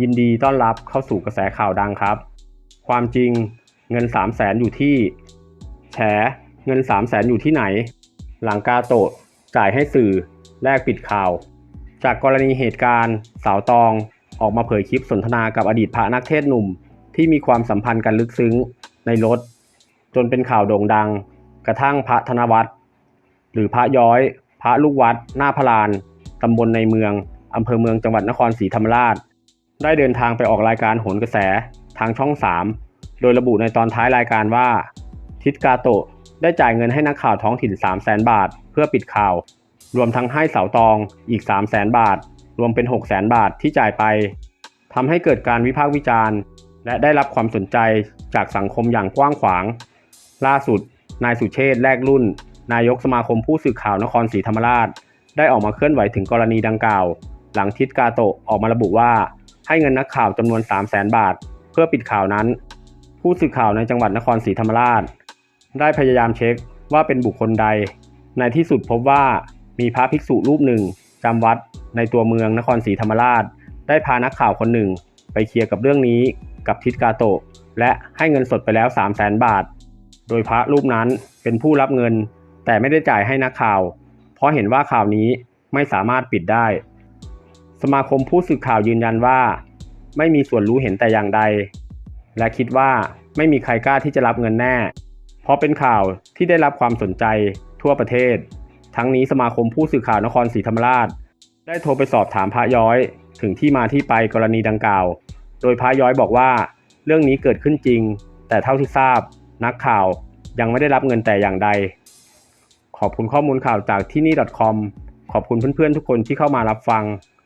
ยินดีต้อนรับเข้าสู่กระแสข่าวดังครับ ความจริงเงิน 3 0 0แสนอยู่ที่ แฉ เงิน 3 0 0แสนอยู่ที่ไหน หลังกาโตะจ่ายให้สื่อแลกปิดข่าว จากกรณีเหตุการณ์ สาวตองออกมาเผยคลิปสนทนากับอดีตพระนักเทศน์หนุ่ม ที่มีความสัมพันธ์กันลึกซึ้งในรถ จนเป็นข่าวโด่งดัง กระทั่งพระธนวัฒน์หรือพระย้อย พระลูกวัด หน้าพลานตำบลในเมืองอำเภอเมืองจังหวัดนครศรีธรรมราช ได้เดินทางไปออกรายการโหนกระแสทางช่อง 3 โดยระบุในตอนท้ายรายการว่า ทิศกาโตะได้จ่ายเงินให้นักข่าวท้องถิ่น 3 0 0แสนบาท เพื่อปิดข่าว รวมทั้งให้เสาตองอีก 3 0 0แสนบาท รวมเป็น 6 0แสนบาทที่จ่ายไปทำให้เกิดการวิพากษ์วิจารณ์ และได้รับความสนใจจากสังคมอย่างกว้างขวาง ล่าสุด นายสุเชษแลกรุ่น นายกสมาคมผู้สื่อข่าวนครศรีธรรมราช ได้ออกมาเคลื่อนไหวถึงกรณีดังกล่าว หลังทิศกาโตะออกมาระบุว่า ให้เงินนักข่าวจำนวน 3 0 0แสนบาท เพื่อปิดข่าวนั้น ผู้สื่อข่าวในจังหวัดนครศรีธรรมราช ได้พยายามเช็คว่าเป็นบุคคลใด ในที่สุดพบว่ามีพระภิกษุรูปหนึ่งจำวัดในตัวเมืองนครศรีธรรมราช ได้พานักข่าวคนหนึ่ง ไปเคลียร์กับเรื่องนี้กับทิศกาโตะ และให้เงินสดไปแล้ว3 0 0แสนบาท โดยพระรูปนั้นเป็นผู้รับเงิน แต่ไม่ได้จ่ายให้นักข่าว เพราะเห็นว่าข่าวนี้ไม่สามารถปิดได้ สมาคมผู้สื่อข่าวยืนยันว่า ไม่มีส่วนรู้เห็นแต่อย่างใด และคิดว่าไม่มีใครกล้าที่จะรับเงินแน่ เพราะเป็นข่าวที่ได้รับความสนใจทั่วประเทศ ทั้งนี้สมาคมผู้สื่อข่าวนครศรีธรรมราช ได้โทรไปสอบถามพระย้อยถึงที่มาที่ไปกรณีดังกล่าว โดยพระย้อยบอกว่าเรื่องนี้เกิดขึ้นจริง แต่เท่าที่ทราบ นักข่าวยังไม่ได้รับเงินแต่อย่างใด ขอบคุณข้อมูลข่าวจากที่นี่ .com ขอบคุณเพื่อนๆทุกคนที่เข้ามารับฟัง